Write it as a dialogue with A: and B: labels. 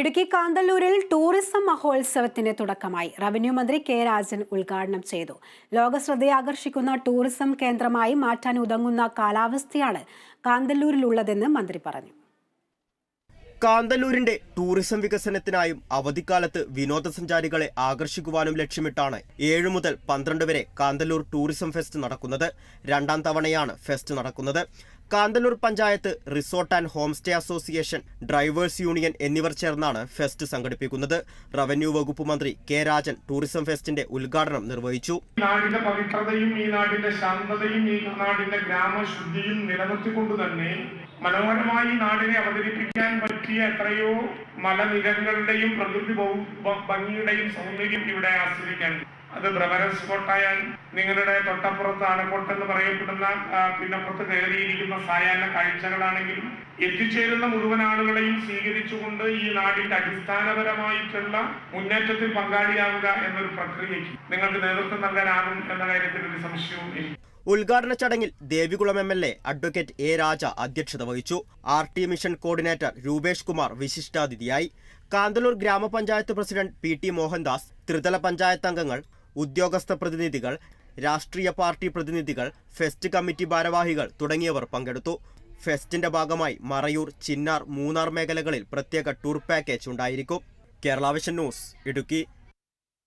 A: Idukki കാന്തല്ലൂരിൽ tourism മഹോത്സവത്തിന് തുടക്കമായി. Revenue മന്ത്രി കെ. രാജൻ ഉദ്ഘാടനം ചെയ്തു. ലോകശ്രദ്ധയാകർഷിക്കുന്ന ടൂറിസം കേന്ദ്രമായി മാറ്റാൻ ഉതങ്ങുന്ന കാലാവസ്ഥയാണ് കാന്തല്ലൂരിലുള്ളതെന്ന് മന്ത്രി പറഞ്ഞു.
B: കാന്തല്ലൂരിന്റെ ടൂറിസം വികസനത്തിനായും അവധിക്കാലത്ത് വിനോദസഞ്ചാരികളെ ആകർഷിക്കുവാനും ലക്ഷ്യമിട്ടാണ് ഏഴ് മുതൽ പന്ത്രണ്ട് വരെ കാന്തല്ലൂർ ടൂറിസം ഫെസ്റ്റ് നടക്കുന്നത്. രണ്ടാം തവണയാണ് ഫെസ്റ്റ് നടക്കുന്നത്. Kanthalloor panchayat resort and home stay association drivers union എന്നിവർ ചേർന്നാണ് ഫെസ്റ്റ് സംഘടിപ്പിക്കുന്നത്. റവന്യൂ വകുപ്പ് മന്ത്രി കെ രാജൻ ടൂറിസം ഫെസ്റ്റിന്റെ ഉദ്ഘാടനം നിർവഹിച്ചു.
C: നാടിന്റെ പവിത്രതയും ഈ നാടിന്റെ ശാന്തതയും ഈ നാടിന്റെ ഗ്രാമശുദ്ധിയും നിലനിർത്തിക്കൊണ്ട് തന്നെ മനോഹരമായി നാടിനെ അവതരിപ്പിക്കാൻ പറ്റിയ എത്രയോ മലനിരകളുടെയും പ്രകൃതി ഭംഗിയുടെയും സൗന്ദര്യം ഇവിടെ ആസ്വദിക്കാൻ അത് ബ്രവരൻ സ്പോട്ടായാലും നിങ്ങളുടെ തൊട്ടപ്പുറത്ത് ആനക്കോട്ട് എന്ന് പറയപ്പെടുന്ന പിന്നപ്പുറത്ത് കയറിയിരിക്കുന്ന സായാഹ്ന കാഴ്ചകളാണെങ്കിലും എത്തിച്ചേരുന്ന മുഴുവൻ ആളുകളെയും സ്വീകരിച്ചുകൊണ്ട് ഈ നാടിന്റെ അടിസ്ഥാനപരമായിട്ടുള്ള മുന്നേറ്റത്തിൽ പങ്കാളിയാവുക എന്നൊരു പ്രക്രിയയ്ക്ക് നിങ്ങൾക്ക് നേതൃത്വം നൽകാനാകും എന്ന കാര്യത്തിൽ ഒരു സംശയവും ഇല്ല.
B: ഉദ്ഘാടന ചടങ്ങിൽ Devikulam M L A advocate A Raja അധ്യക്ഷത വഹിച്ചു. R T mission coordinator Rupesh Kumar വിശിഷ്ടാതിഥിയായി. Kanthalloor ഗ്രാമപഞ്ചായത്ത് പ്രസിഡന്റ് പി ടി മോഹൻദാസ് ത്രിതല പഞ്ചായത്ത് അംഗങ്ങൾ ഉദ്യോഗസ്ഥ പ്രതിനിധികൾ രാഷ്ട്രീയ പാർട്ടി പ്രതിനിധികൾ ഫെസ്റ്റ് കമ്മിറ്റി ഭാരവാഹികൾ തുടങ്ങിയവർ പങ്കെടുത്തു. ഫെസ്റ്റിന്റെ ഭാഗമായി മറയൂർ ചിന്നാർ മൂന്നാർ മേഖലകളിൽ പ്രത്യേക ടൂർ പാക്കേജ് ഉണ്ടായിരിക്കും. കേരളാവിഷൻ ന്യൂസ് ഇടുക്കി.